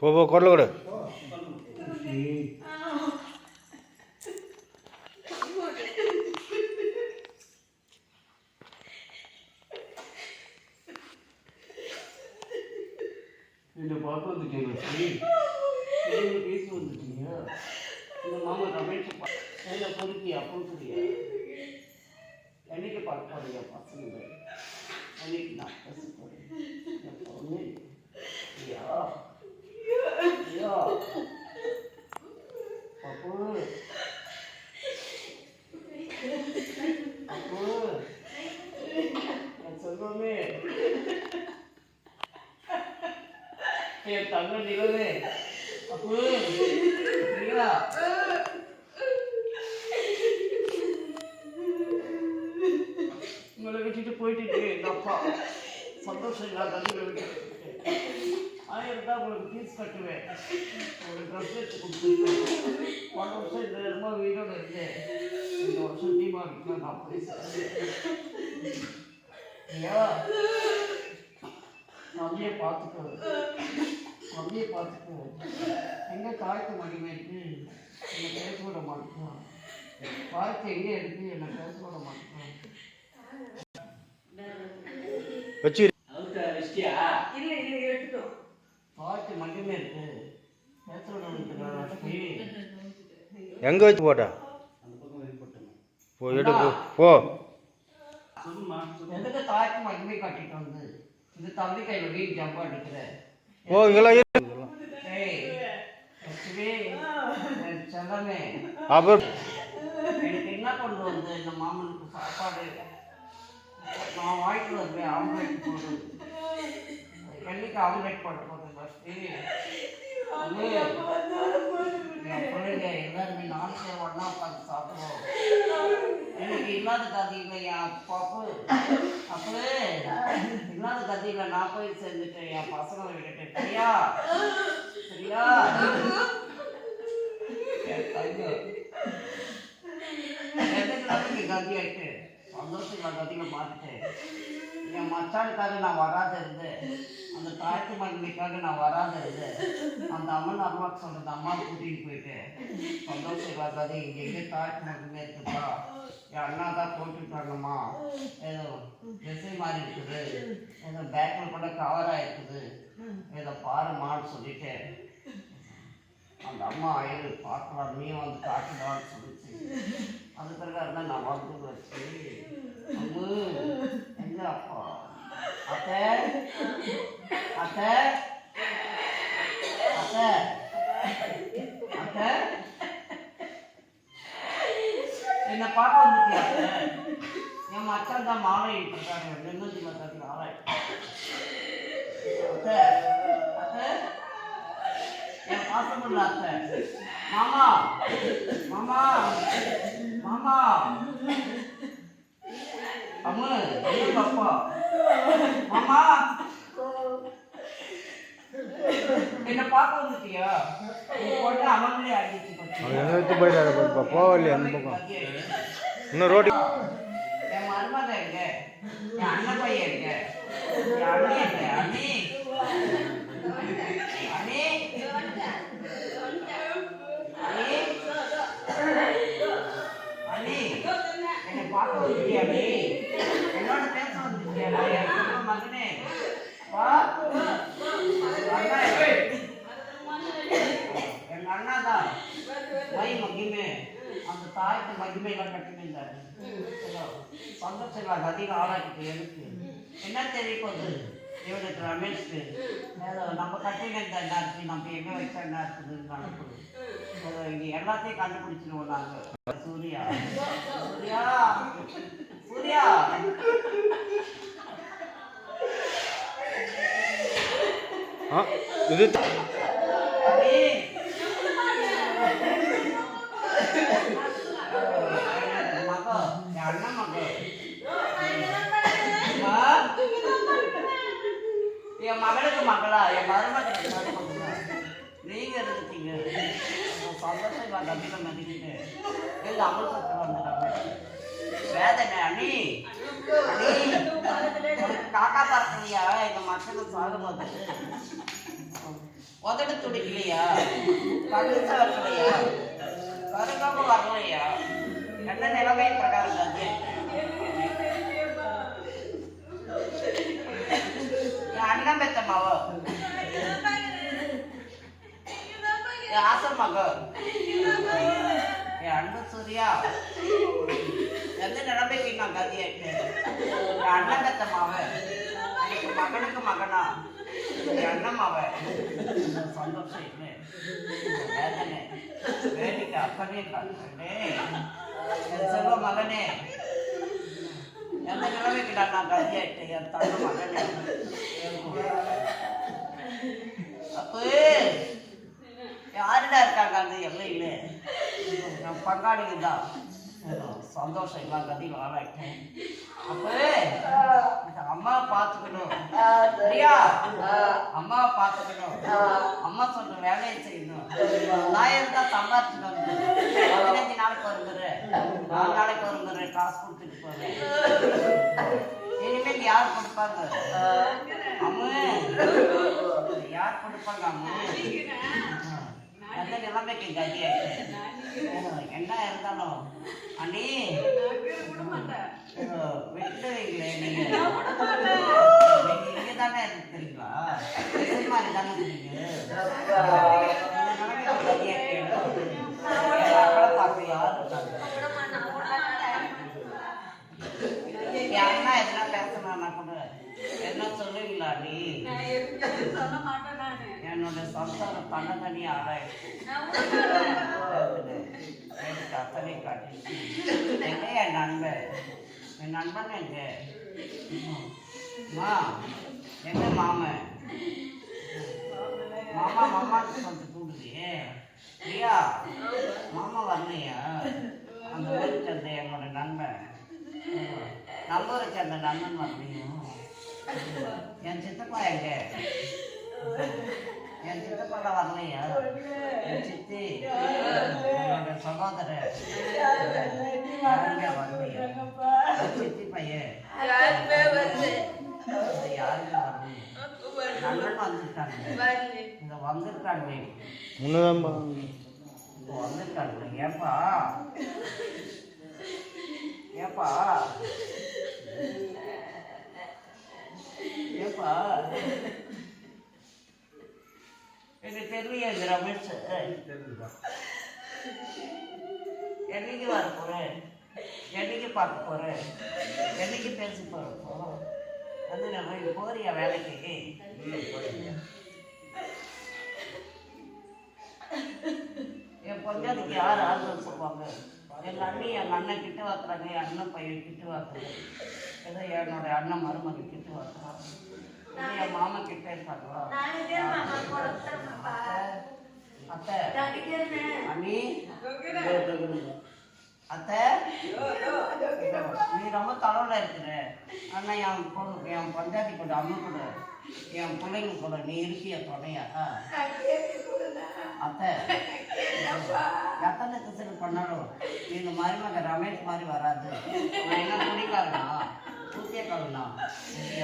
போ போ குரல் கொடு என்னை பார்க்க வந்துட்டீங்க சரி நீங்க பேச வந்துட்டீங்க இந்த மாமா ரமேஷ் கையில பொறுக்கி அப்பன் சொல்லியா என்னைக்கு பார்க்க போறீங்க பசங்க என்னைக்கு நான் பேச போறேன் என் பொண்ணு ஐயா ஐயா அப்போ அப்போ என் செல்வமே என் தங்க நிலவே அப்போ உங்களை விட்டுட்டு போயிட்டு எங்க அப்பா. சந்தோஷம் இல்லாத உங்களை விட்டுட்டு ஆயிரம் தான் உங்களுக்கு ஃபீஸ் கட்டுவேன். ஒரு ட்ரெஸ் எடுத்து கொடுத்துருக்கேன். போன வருஷம் இந்த நேரமா வீடோட இருந்தேன் இந்த வருஷம் டீமா வீட்டில் நான் போய் சேர்ந்தேன் ஐயா பார்த்துக்கோ தம்பியை பார்த்துக்கோ. எங்கே தாய்க்கு இருக்கு? என்னை பேச விட மாட்டேன் பார்த்து எங்கே இருக்கு? என்னை பேச விட மாட்டேன் வச்சு இல்ல இல்ல எடுத்துட்டோம் பார்த்து மடிமை இருக்கு. பேச விட மாட்டேன் எங்கே வச்சு போட்டா? அந்த பக்கம் வெளிப்பட்டணும் போ எடு போ போ. எதுக்கு தாய்க்கு மகிமை காட்டிட்டு வந்து? இது தம்பி கையில் வீடு ஜம்பா அடிக்கிற. ஓ. இதெல்லாம். அப்புறம் என்ன கொண்டு வந்து இந்த மாமனுக்கு சாப்பாடு நான் வாங்கிட்டு வருவேன் ஆம்லேட் போடு வெள்ளிக்கு ஆம்லேட் போட்டு என் பிள்ளைங்க எல்லாருமே பேர் ஒன்றா உட்காந்து சாப்பிடுவோம் இல்லாத கதையில் என் அப்பாப்பு அப்பவே இல்லாத கதையில் நான் போய் சேர்ந்துட்டேன். என் பசங்களை விட்டுட்டேன் சரியா? சரியா? என் தங்கம் எதுக்கு கதி ஆயிட்டு சந்தோஷம் கதியில் மாற்றிட்டேன் என் மச்சானுக்காக நான் வராத இருந்தேன் அந்த தாய்க்கு மகிமைக்காக நான் வராத இருந்தேன் அந்த அம்மன் அருவாக்கு சொன்னது அம்மா கூட்டிகிட்டு போயிட்டு சந்தோஷம் கதை இங்கே எங்கே தாய்க்கு மகிமை இருக்குப்பா அண்ணா தான் போட்டுட்டாங்கம்மா ஏதோ திசை மாறி இருக்குது ஏதோ பேக்கில் கூட கவர் ஆயிருக்குது. ஏதோ பாருமான்னு சொல்லிட்டு. அந்த அம்மா ஆயிரு பார்க்கலாம் நீ வந்து காட்டுடான்னு சொல்லிச்சு. அது பிறகு நான் வந்து வச்சு அம்மு எங்க அப்பா? அத்தை அத்தை அத்தை அத்தை. இந்த பாட்டு வந்துட்டியா? என் மச்சான் தான் மாலை இருக்காங்க நிம்மதி மச்சான் ஆலை அத்தை அத்தை. என் பாசமுள்ள அத்தை. மாமா மாமா மாமா. அம்மா அப்பா மாமா. என்ன பார்க்க வந்துட்டியா? பொண்ணு அவங்களே அடிச்சு அவன் எங்கே வச்சு போயிட்டாரு பாருப்பா போகலையே அந்த பக்கம். இன்னும் ரோடு என் மருமக எங்க? என் அண்ணன் பையன் எங்க? என் அண்ணி எங்க? அண்ணி. அண்ணி. அண்ணி. என்னை பார்க்க வந்துட்டியா நீ? என்னோட பேச வந்துட்டியா நான் என் வா தான் மை மகிமே. அந்த தாய்க்கு மகிமைலாம் கட்டினாரு சந்தோஷங்கள் அதிகம் ஆளாக்கிட்டு எனக்கு. என்ன தெரிய போகுது இவனுக்கு ரமேஷ்க்கு நம்ம கட்டின இந்த என்ன இருக்கு நம்ம எங்கே வச்சா என்ன இருக்குதுன்னு ஏதோ இங்கே எல்லாத்தையும் கண்டுபிடிச்சிருவோம் நாங்கள் சூர்யா. சூர்யா. சூர்யா. இது அடி. மக என் அண்ணன் மக அம்மா. என் மகளுக்கு மகளா? என் மருமகளுக்கு மருமகளா நீங்க இருந்துட்டீங்க உங்க சந்தோஷம் நான் மதிக்கிட்டு. இல்லை அமல் சத்து வந்துட்டாங்க வேதனை அணி காக்கா பறக்கலையா எங்க மக்களுக்கு சாகும்போது உதடு துடிக்கலையா? கண்ணு சவக்கலையா கருகாம வரலையா? என்ன நிலைமை பிரகாரம் கத்தியா என் அண்ணன் பெத்த மவ மக என் அன்பு சூர்யா. எந்த நிலைமைக்கு நான் கதியாட்டேன் என் அண்ணன் பெத்த மாவ எனக்கு மகனுக்கு மகனா. என் சந்தோஷம் இல்லை. வேதனை. வேடிக்கை அப்பனே என் செல்வ மகனே. எந்த நிலைமைக்கு நான் கதியாட்டேன் என் தங்க மகனே. அப்போ. யாருடா இருக்காங்க அந்த எல்லையில? என் பங்காளிங்க தான். சந்தோஷம் எல்லாம் கதியில் ஆளாயிட்டேன். அப்போ அம்மா பார்த்துக்கணும். சரியா? அம்மா பார்த்துக்கணும். அம்மா சொல்ற வேலையை செய்யணும். நான் இருந்தா சம்பாதிச்சுட்டு வந்து பதினஞ்சு நாளைக்கு ஒரு நாலு நாளைக்கு ஒரு காசு கொடுத்துட்டு போறேன். இனிமேல் யார் கொடுப்பாங்க? யார் கொடுப்பாங்க அம்மு? நிலைமைக்கு கதியாயிட்டு என்ன இருந்தாலும். அண்ணி. விட்டு இல்லை நீங்க. நீங்க தானே இருக்கிறீங்களா மாதிரி தானே இருக்கீங்க பார்த்து யார் இருக்காங்க என் அண்ணா என்ன பேசினா கூட என்ன சொல்லுவீங்களா நீ என்னோட சம்சாரம் தன்னை தனி ஆராயிடுச்சு எனக்கு அத்தனை காட்டி எங்க என் நண்பன் என் நண்பன் எங்க? மா எங்க மாமன் மாமா மாமாக்கு வந்து கூடுதே ஐயா மாமா வரலையா? அந்த ஊருக்கு சேர்ந்த என்னோட நண்பன். நம்ம ஊரை சேர்ந்த நண்பன் வரலையும் என் சித்தப்பா எங்க? என் சித்தப்பாலாம் வரலையா என் சித்தி என்னோட சகோதரர். யாருமே வரலையா. சித்தி பையன். அது யாருமே வரலையா. நண்பன் வந்துட்டாங்க. இங்க வந்திருக்காங்க முன்னதான் இப்போ வந்திருக்காங்க ஏப்பா ஏப்பா ஏப்பா எனக்கு தெரியல இந்த ரமேஷ் என்னைக்கு வர போறேன் என்னைக்கு பார்க்க போறேன் என்னைக்கு பேச போறோம் அது நம்ம போறியா வேலைக்கு? என் பொஞ்சாதிக்கு யார் ஆறுதல் சொல்லுவாங்க? எங்க அண்ணி எங்க அண்ணன் கிட்ட வாக்குறாங்க என் அண்ணன் பையன் கிட்ட வாக்குறாங்க. ஏதோ என்னோட அண்ணன் மருமகன் கிட்ட வாக்குறாங்க. மாமா கிட்ட இருக்காங்களா அத்தை. அண்ணி. அத்தை. நீ ரொம்ப தலைவில் இருக்கிற. அண்ணா என் பொண்ணு என் பஞ்சாயத்து கூட அம்மா கூட என் பிள்ளைங்க கூட நீ இருக்கிய துணையா? அத்தை. எத்தனை திசைக்கு பண்ணாலும் இந்த மருமக ரமேஷ் மாதிரி வராது. நான் என்ன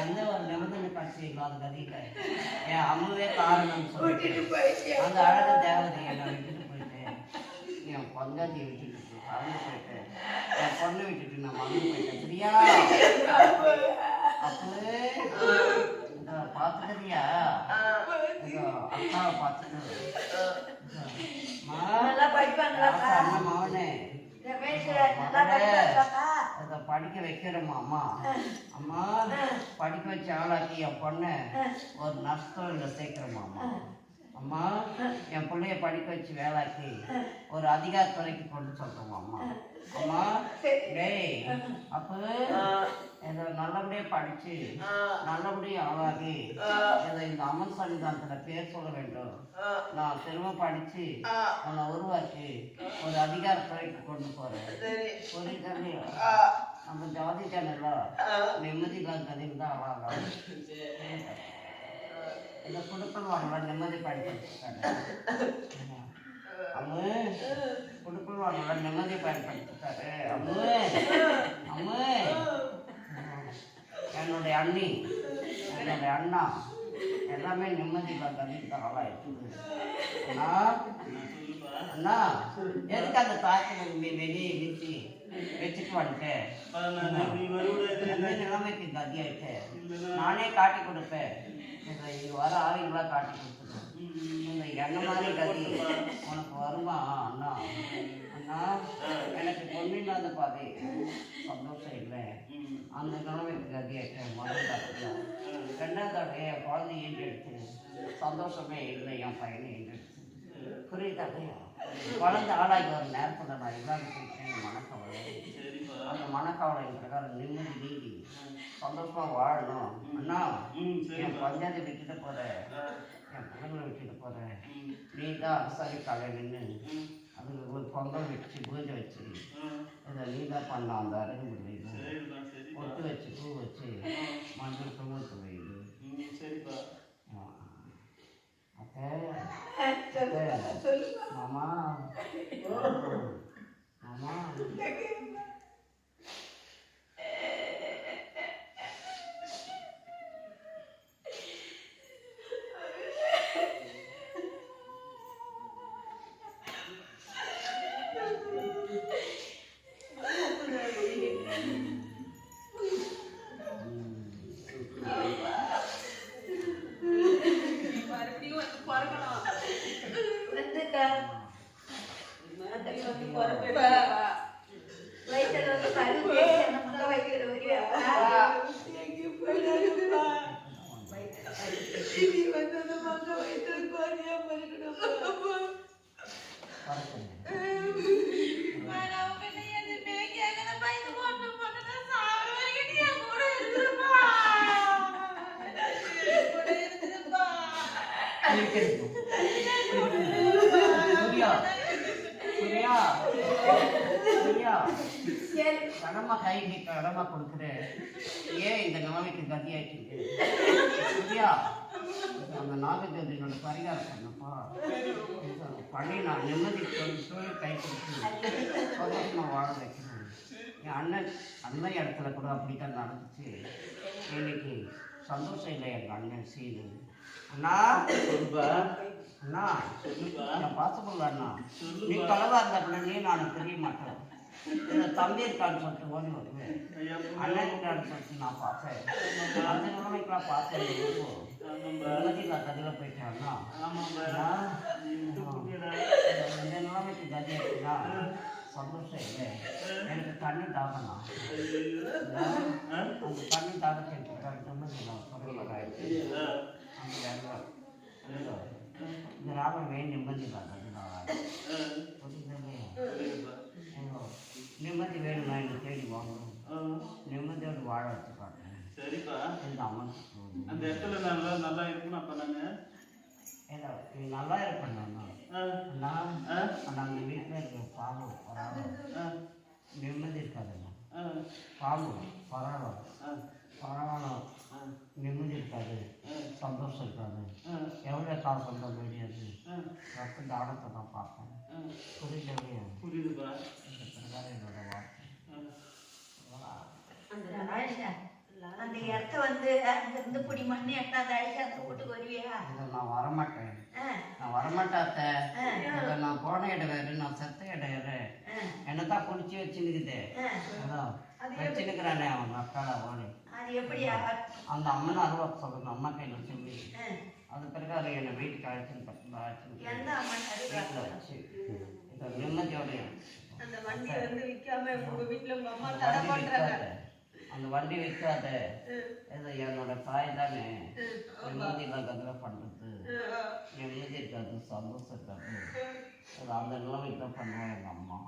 எந்த ஒரு நிபந்தனை காட்சி இல்லாத கதிக்க? என் அம்மாவே காரணம்னு சொல்லிட்டு. அந்த அழகு தேவதை என்னை விட்டுட்டு போயிட்டேன். என் பொஞ்சாதி விட்டுட்டு மறந்து போயிட்டேன். என் பொண்ணு விட்டுட்டு நான் மறந்து போயிட்டேன். பிரியா அப்பவே பார்த்துக்கிறியா? அக்காவை பார்த்துட்டு அண்ணன் மகனே? படிக்க வைக்கிறோமா அம்மா? அம்மா படிக்க வச்ச ஆளாக்கி என் பொண்ணை ஒரு நஷ்டம் சேர்க்கிறோமா அம்மா? அம்மா என் பிள்ளைய படிக்க வச்சு வேலாக்கி ஒரு அதிகாரத்துறைக்கு கொண்டு சொல்றோமா அம்மா? அம்மா டேய் அப்போ ஏதோ நல்லபடியா படிச்சு நல்லபடியா ஆளாகி ஏதோ இந்த அம்மன் சன்னிதானத்துல பேர் சொல்ல வேண்டும். நான் திரும்ப படிச்சு உன்னை உருவாக்கி ஒரு அதிகாரத்துறைக்கு கொண்டு போறேன். புரியுதா? நம்ம ஜாதி சேனல்ல நிம்மதி கதையில் தான் ஆளாகலாம் இந்த குடுப்பம் வாங்கலாம் நிம்மதி பயன்படுத்திட்டாங்க அம்மு. குடுப்பம் வாங்கலாம் நிம்மதி பயன்படுத்திட்டாரு அம்மு. அம்மு. என்னுடைய அண்ணி என்னுடைய அண்ணா. எல்லாமே நிம்மதி கண்டிப்பாக ஆளாயிருக்கு அண்ணா எதுக்கு அந்த தாய்க்கு நீ வெளியே வீசி வச்சுட்டு வந்துட்டேன் நிலைமைக்கு கதியாயிட்டு நானே காட்டி கொடுப்பேன். இது வர ஆவிங்களா காட்டி கொடுத்துருக்கேன் இந்த என்ன மாதிரி கதி? உனக்கு வருமா அண்ணா? எனக்கு பொண்ணில்லாத பாதை சந்தோஷம் இல்லை. அந்த நிலைமைக்கு கதியாயிட்டேன் முதல் ரெண்டாவது என் குழந்தை ஈண்டெடுத்து சந்தோஷமே இல்லை என் பையனை ஈண்டெடுத்து புரியுதாங்க குழந்தை ஆளாகி ஒரு நேரத்தில் நான் இல்லாத போயிட்டேன் மனக்கவலை. அந்த மனக்கவலை பிரகாரம் நிம்மதி நீங்கி சந்தோஷமா வாழணும். அண்ணா என் பஞ்சாயத்தை விட்டுட்டு போறேன். என் பிள்ளைங்களை விட்டுட்டு போறேன். நீ தான் அரசாங்க கலை நின்று அதுக்கு ஒரு பொங்கல் வச்சு பூஜை வச்சு இதை நீ தான் பண்ண அந்த அருகு முடியுது பொட்டு வச்சு பூ வச்சு மஞ்சள் குங்குமத்து அத்தை, மாமா. மாமா. சூர்யா சூர்யா சூர்யா கடமை கைக்கு கடமை கொடுக்குறேன் ஏன் இந்த நிலைமைக்கு கதியாயிட்டு சூர்யா அந்த நாகஜோதினோட பரிகாரம் பண்ணப்பா பண்ணி நான் நிம்மதி தொழில் கை கொடுத்து சந்தோஷமா வாழ வைக்கணும் என் அண்ணன் அந்த இடத்துல கூட அப்படித்தான் நடந்துச்சு இன்னைக்கு சந்தோஷம் இல்லை எங்கள் அண்ணன் சீனு அண்ணா அண்ணா என் பாசமுள்ள அண்ணா. நீ கலவா இருந்தா நீ நான் தெரிய மாட்டேன். இந்த தம்பி இருக்கான்னு சொல்லிட்டு ஓடி வருவேன். அண்ணன் இருக்கான்னு சொல்லிட்டு நான் பார்த்தேன் அந்த நிலைமைக்கெல்லாம் பார்த்தேன் நான் கதில் போயிட்டேன் அண்ணா. அண்ணா, இந்த நிலைமைக்கு கதி இருக்குன்னா சந்தோஷம் இல்லை. எனக்கு தண்ணி தாகணும். அந்த தண்ணி தாகத்தை எனக்கு நிம்மதி நான் சொல்லுறேன் அந்த வேலை இந்த ராமன் வேணும் நிம்மதி தான் நிம்மதி வேணும்னா என்னை தேடி வாங்கணும் நிம்மதியோடு வாழ வச்சு காட்டுறேன் சரிப்பா. இந்த அம்மன் அந்த இடத்துல நல்லா நல்லா இருக்கணும் அப்போ நானு? ஏதோ நீ நல்லா இருப்பேன் நான் ஆ, நான் ஆ, வீட்டில் இருக்கிற பாம்பு பராமரம் ஆ, நிம்மதி இருக்காதுண்ணா ஆ, பாம்பு பரவாயில்ல ஆ, நிம்மதி இருக்காது சந்தோஷம் இருக்காது எவ்வளோ காசு சொல்ல முடியாது. ரத்த தானத்தை தான் பார்ப்பேன். ஆ. புரியலையே புரியுதுப்பா. இந்த பிரகாரம் என்னோட வார்த்தை. அந்த இடத்த வந்து பிடி மண்ணு எட்டாவது அழகா அந்த வீட்டுக்கு வருவியா? நான் வரமாட்டேன். நான் இதை நான் போன இடம் வேறு நான் செத்த இடம் வேறு. ஆ, என்னத்தான் பிடிச்சி வச்சுன்னுக்குது. அதான். வச்சுன்னுக்குறானே அவன் அக்கால அது எப்படியா? அந்த அம்மன் அருவா சொல்லுங்க அம்மா கையில் சொல்லி அது பிறகு அது என்னை வீட்டுக்கு அழைச்சின்னு பக்கத்தில் அழைச்சின்னு வச்சு. இதை நிம்மதியோடைய. அந்த வண்டி வந்து விற்காம வீட்டுல அம்மா தடை. அந்த வண்டி விற்காத இது என்னோட தாய் தானே. நிம்மதி இல்லாததுல பண்ணுறது நிம்மதி இருக்காது சந்தோஷம் இருக்காது. அது அந்த நிலைமைக்கு தான் பண்ணுவேன் எங்கள் அம்மா.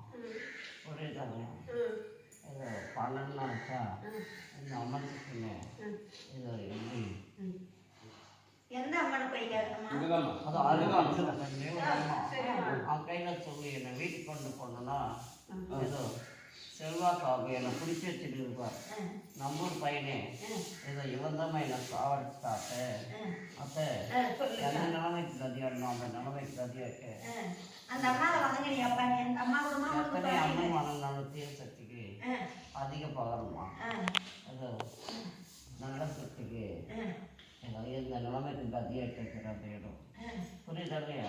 புரியுதாங்க இது நினச்சா இந்த அம்மன் கிட்டே இது எப்படி எந்த அம்மனை அவன் கையில் சொல்லி என்னை வீட்டுக்கு கொண்டு போனோன்னா ஏதோ செல்வாக்காக என்னை பிடிச்சி வச்சுட்டு இருப்பார். நம்மூர் பையனே ஏதோ இவன் தான் என்னை சாவடிச்சுட்டாத்த அத்தை. எந்த நிலைமைக்கு கதியாடணும் அந்த நிலைமைக்கு கதியாக்க அந்த அம்மாவை வணங்குறியாப்பா நீ அந்த அம்மா கூட எத்தனை அம்மன் வணங்கினாலும் தீய சக்திக்கு பகரமா அது நல்ல ஏதோ இந்த நிலைமைக்கு கேட்குற அந்த இடம் புரியுதா இல்லையா.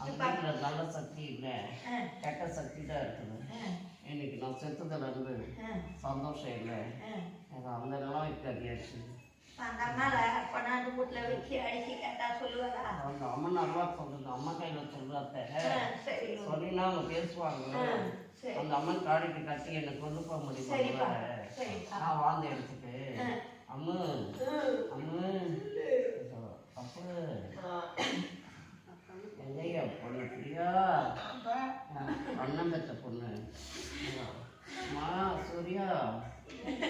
அந்த நல்ல சக்தி இல்லை. கெட்ட சக்தி தான் இருக்குது. இன்னைக்கு நான் செத்ததுல இருந்து ஆ. சந்தோஷம் இல்லை. அந்த நிலம் இப்போ அதிகாச்சு அந்த அம்மால கொண்டாந்து வீட்டுல வச்சு அடிச்சு கேட்டா சொல்லுவாரா? அந்த அம்மன் அருவா சொல்றது அம்மா கையில் சரி. சொன்னீங்கன்னா அவங்க பேசுவாங்க. அந்த அம்மன் காடிக்கு கட்டி என்னை கொண்டு போக முடியும். நான் வாழ்ந்து எடுத்துட்டு. அம்மு. அம்மு. அப்பு எங்கய்யா பொண்ணு பிரியா அண்ணன் பெற்ற பொண்ணு அம்மா சூர்யா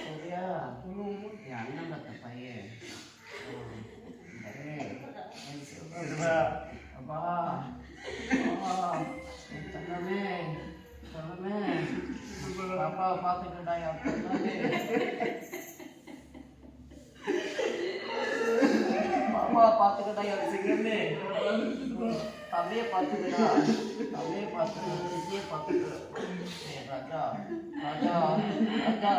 சூர்யா என் அண்ணன் பெற்ற பையன் டேய், என் செல்வம். அப்பா அப்பா, என் தங்கமே தங்கமே பாப்பாவை பார்த்துக்கிட்டா என் தங்கமே பாப்பா பார்த்துக்கிட்டா என் சிங்கமே தம்பியை பார்த்துக்கிட்டா தம்பியை பார்த்துக்கிட்டா சித்தியை பார்த்துக்கிட்டா ஏய் ராஜா ராஜா ராஜா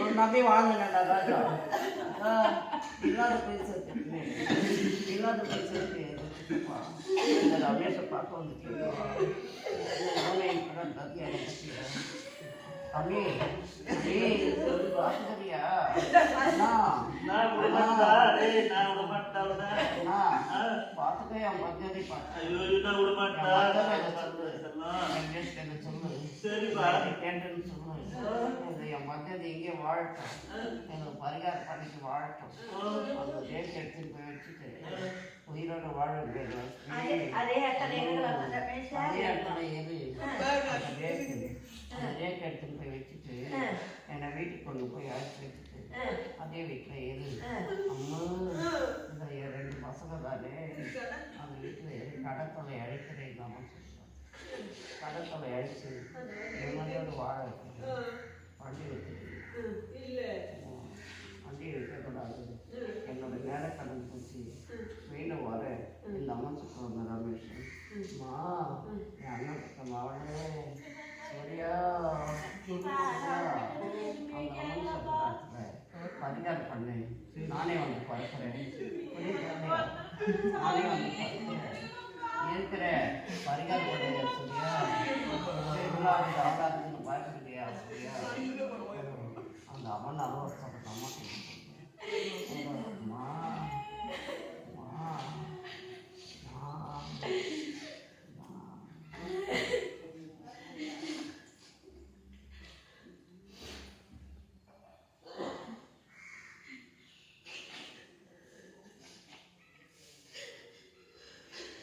ஒரு நம்பி வாங்கினேன்டா ராஜா இல்லாத பேசுறது இல்லாத இந்த ரமேஷை பார்க்க வந்து தம்பி தம்பி நான் நான் இங்கே வாழட்டும். எங்களுக்கு பரிகாரம் பண்ணிட்டு வாழட்டும். அந்த டேட் எடுத்துட்டு போய் வச்சுட்டு உயிரோட வாழ அதே இடத்துல அந்த டேட் எடுத்துட்டு போய் வச்சுட்டு என்னை வீட்டுக்கு கொண்டு போய் அழைச்சி வச்சுட்டு அதே வீட்டில் எது அம்மா இந்த என் ரெண்டு தானே அந்த வீட்டில் கடத்தலை அழைக்கிறேன் அம்மா சொல்லிட்டான் கடத்தலை அழைச்சி என்னையோடு வாழ வைக்கணும். வண்டி வச்சுட்டு. வண்டி வைக்கக்கூடாது. என்னோட நேர கடன் போச்சு. மீண்டும் வர இந்த அம்மா வந்த ரமேஷ். அம்மா என் அண்ணன் அவளே சூர்யா? பரிகாரம் பண்ணு. நானே வந்து பறக்கிறேன் புரியுதா? நானே வந்து பறக்கிறேன் இருக்கிற பரிகாரம் பண்ணுங்க இவ்வளவு ஆகாதுன்னு பயப்படுறியா சூர்யா அந்த அம்மன் அலுவலக சொல்ற அம்மா அம்மா அம்மா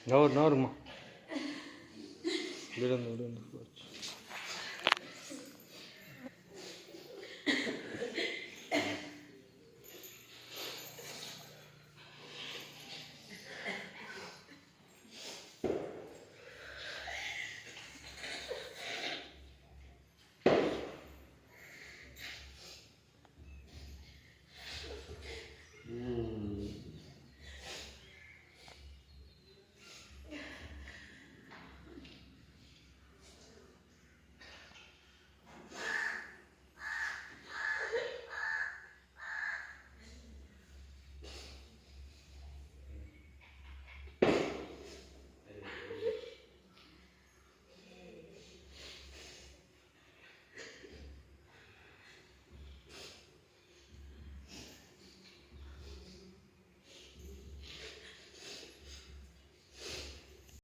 நவர் நவருமா விடுங்க விடுங்க.